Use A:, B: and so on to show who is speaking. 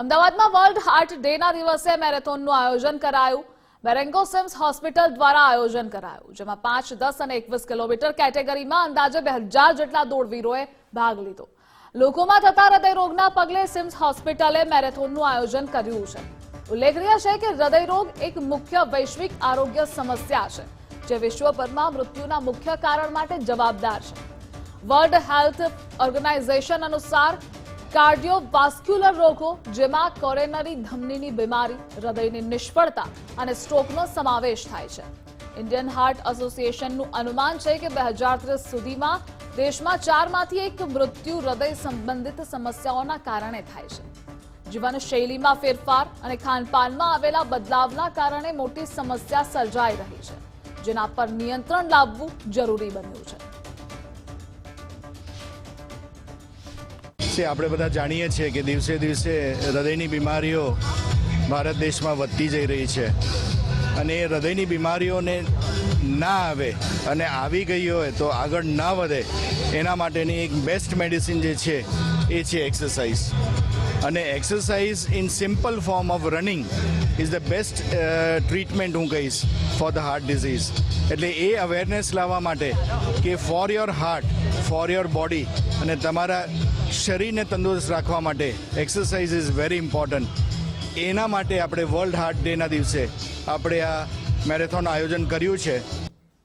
A: અમદાવાદમાં world heart ડેના દિવસે મેરેથોનનું આયોજન કરાયું. બેરેન્કો સિમ્સ હોસ્પિટલ દ્વારા આયોજન કરાયું, જેમાં પાંચ, દસ અને એકવીસ કિલોમીટર કેટેગરીમાં અંદાજે બે હજાર જેટલા દોડવીરોએ ભાગ લીધો. લોકોમાં થતા હૃદયરોગના પગલે સિમ્સ હોસ્પિટલે મેરેથોનનું આયોજન કર્યું છે. ઉલ્લેખનીય છે કે હૃદયરોગ એક મુખ્ય વૈશ્વિક આરોગ્ય સમસ્યા છે, જે વિશ્વભરમાં મૃત્યુના મુખ્ય કારણ માટે જવાબદાર છે. વર્લ્ડ હેલ્થ ઓર્ગેનાઇઝેશન અનુસાર કાર્ડિયોવાસ્ક્યુલર રોગો, જેમાં કોરેનરી ધમનીની બીમારી, હૃદયની નિષ્ફળતા અને સ્ટ્રોકનો સમાવેશ થાય છે. ઇન્ડિયન હાર્ટ એસોસિએશનનું અનુમાન છે કે બે હજાર ત્રીસ સુધીમાં દેશમાં ચારમાંથી એક મૃત્યુ હૃદય સંબંધિત સમસ્યાઓના કારણે થાય છે. જીવનશૈલીમાં ફેરફાર અને ખાનપાનમાં આવેલા બદલાવના કારણે મોટી સમસ્યા સર્જાઈ રહી છે, જેના પર નિયંત્રણ લાવવું જરૂરી બન્યું છે.
B: છે આપણે બધા જાણીએ છીએ કે દિવસે દિવસે હૃદયની બીમારીઓ ભારત દેશમાં વધતી જઈ રહી છે. અને એ હૃદયની બીમારીઓને ના આવે અને આવી ગઈ હોય તો આગળ ના વધે, એના માટેની એક બેસ્ટ મેડિસિન જે છે, એ છે એક્સરસાઇઝ અને exercise in simple form of running is the best treatment હું કહીશ ફોર ધ હાર્ટ ડિઝીઝ એટલે એ અવેરનેસ લાવવા માટે કે for your heart for your body અને તમારા શરીરને તંદુરસ્ત રાખવા માટે એક્સરસાઇઝ ઇઝ વેરી ઇમ્પોર્ટન્ટ એના માટે આપણે વર્લ્ડ હાર્ટ ડેના દિવસે આપણે આ મેરેથોન આયોજન કર્યું છે.